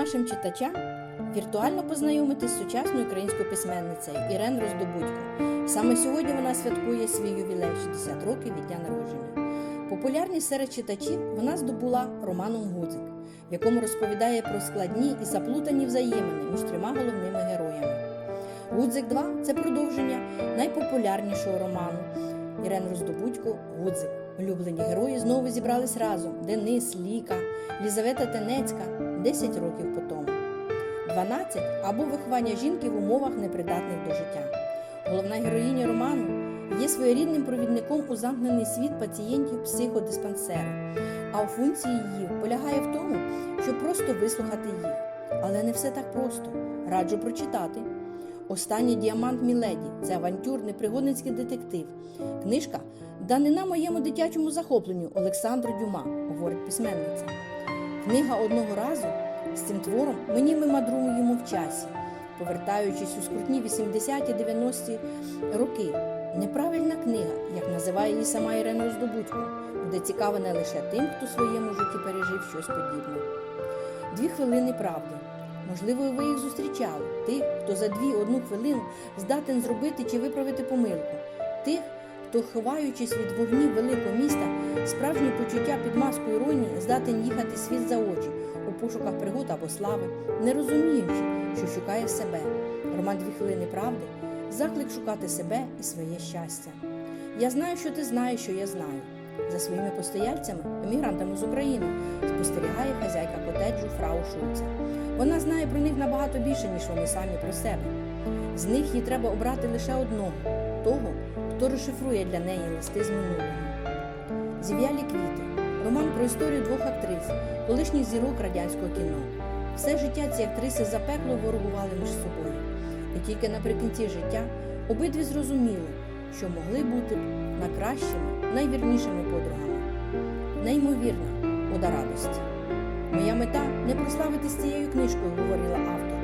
нашим читачам віртуально познайомитись з сучасною українською письменницею Ірен Роздобудько. Саме сьогодні вона святкує свій ювілей 60 років від дня народження. Популярність серед читачів вона здобула романом Гудзик, в якому розповідає про складні і заплутані взаємини між трьома головними героями. Гудзик 2 це продовження найпопулярнішого роману Ірен Роздобудько Гудзик. Улюблені герої знову зібрались разом: Денис, Ліка, Лізавета Тенецька 10 років по тому. 12 або виховання жінки в умовах непридатних до життя. Головна героїня роману є своєрідним провідником у замкнений світ пацієнтів психодиспансеру, а у функції її полягає в тому, щоб просто вислухати їх. Але не все так просто. Раджу прочитати. Останній діамант Міледі це авантюрний пригодницький детектив. Книжка данина моєму дитячому захопленню Олександру Дюма, говорить письменниця. Книга одного разу з цим твором ми ніби мандруємо в часі, повертаючись у скрутні 80-ті 90-ті роки. Неправильна книга, як називає її сама Ірина Роздобудько, буде цікава не лише тим, хто в своєму житті пережив щось подібне. Дві хвилини правди. Можливо, ви їх зустрічали. Тих, хто за дві одну хвилину здатен зробити чи виправити помилку. Тих, хто, ховаючись від вогнів великого міста, справжнє почуття під маскою іронії здатен їхати світ за очі у пошуках пригод або слави, не розуміючи, що шукає себе. Роман Дві хвилини правди заклик шукати себе і своє щастя. Я знаю, що ти знаєш, що я знаю. За своїми постояльцями, емігрантами з України, спостерігає хазяйка котеджу Фрау Шульце. Вона знає про них набагато більше, ніж вони самі про себе. З них їй треба обрати лише одного того, хто розшифрує для неї листи з минулого. Зів'ялі квіти роман про історію двох актрис, колишніх зірок радянського кіно. Все життя ці актриси запекло ворогували між собою. І тільки наприкінці життя обидві зрозуміли, що могли бути найкращими, найвірнішими подругами. Неймовірна ода радості. Моя мета не прославитись цією книжкою, говорила автор,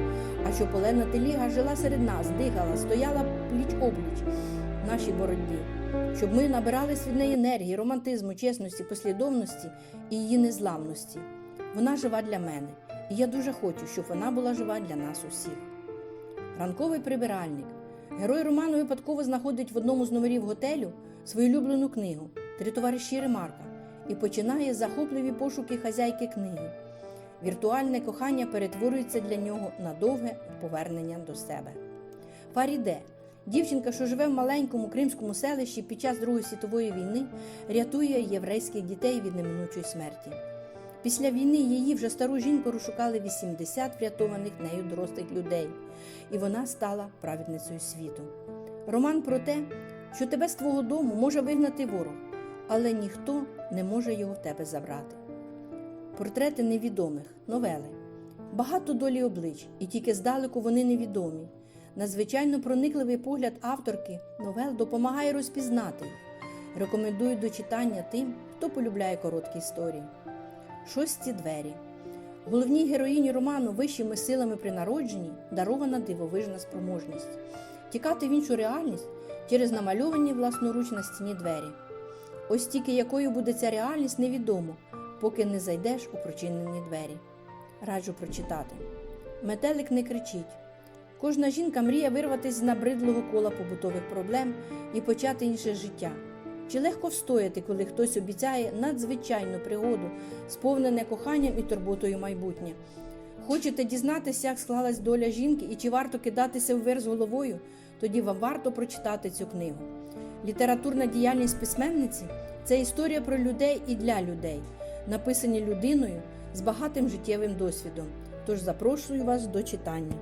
а щоб Олена Теліга жила серед нас, дихала, стояла пліч обліч нашій боротьбі, щоб ми набирались від неї енергії, романтизму, чесності, послідовності і її незламності. Вона жива для мене, і я дуже хочу, щоб вона була жива для нас усіх. Ранковий прибиральник. Герой роману випадково знаходить в одному з номерів готелю свою улюблену книгу Три товариші Ремарка і починає захопливі пошуки хазяйки книги. Віртуальне кохання перетворюється для нього на довге повернення до себе. Фаріде дівчинка, що живе в маленькому кримському селищі під час Другої світової війни, рятує єврейських дітей від неминучої смерті. Після війни її вже стару жінку розшукали 80 врятованих нею дорослих людей, і вона стала праведницею світу. Роман про те, що тебе з твого дому може вигнати ворог, але ніхто не може його в тебе забрати. Портрети невідомих, новели. Багато долі облич, і тільки здалеку вони невідомі. Надзвичайно проникливий погляд авторки новел допомагає розпізнати їх. Рекомендую до читання тим, хто полюбляє короткі історії. Шості двері. Головній героїні роману вищими силами при народженні дарована дивовижна спроможність тікати в іншу реальність через намальовані власноруч на стіні двері. Ось тільки якою буде ця реальність, невідомо, поки не зайдеш у прочинені двері. Раджу прочитати. Метелик не кричить. Кожна жінка мріє вирватися з набридлого кола побутових проблем і почати інше життя. Чи легко встояти, коли хтось обіцяє надзвичайну пригоду, сповнене коханням і турботою майбутнє? Хочете дізнатися, як склалась доля жінки і чи варто кидатися вверх з головою? Тоді вам варто прочитати цю книгу. Літературна діяльність письменниці це історія про людей і для людей, написані людиною з багатим життєвим досвідом. Тож запрошую вас до читання.